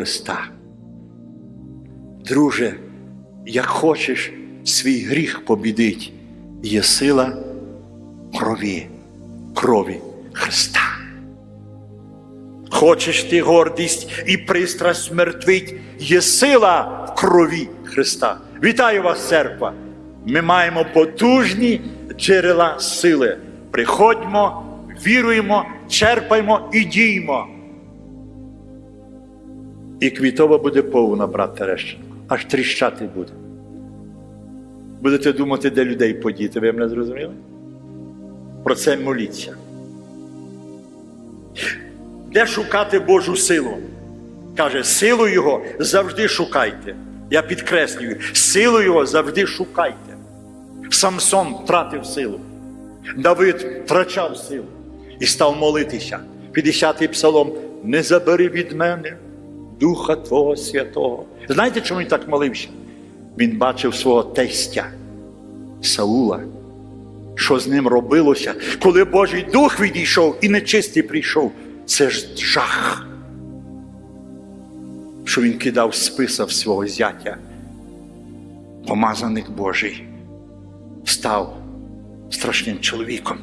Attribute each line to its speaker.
Speaker 1: Христа. Друже, як хочеш свій гріх побідить, є сила крові, крові Христа. Хочеш ти гордість і пристрасть смертвить, є сила в крові Христа. Вітаю вас, церква! Ми маємо потужні джерела сили. Приходьмо, віруємо, черпаємо і діймо. І квітова буде повна, брат Терещенко, аж тріщати буде. Будете думати, де людей подіти, ви мене зрозуміли? Про це моліться. Де шукати Божу силу? Каже, силу Його завжди шукайте. Я підкреслюю, силу Його завжди шукайте. Самсон втратив силу. Давид втрачав силу і став молитися. 50-й псалом: не забери від мене Духа Твого Святого. Знаєте, чому він так молився? Він бачив свого тестя Саула, що з ним робилося, коли Божий Дух відійшов і нечистий прийшов. Це ж жах. Що він кидав списав свого зятя. Помазаник Божий став страшним чоловіком.